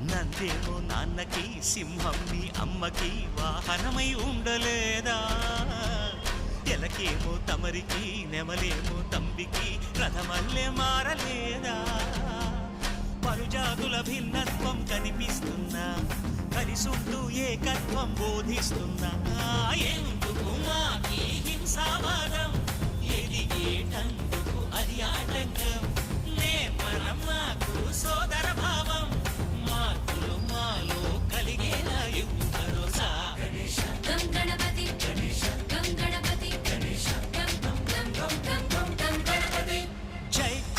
నందేమో నాన్నకి సింహం మీ అమ్మకి వాహనమై ఉండలేదా? ఎలకేమో తమరికి నెమలేమో తంబికి రథమల్లే మారలేదా? పరుజాతుల భిన్నత్వం కనిపిస్తున్నా కలిసుంటూ ఏకత్వం బోధిస్తున్నా. ఏ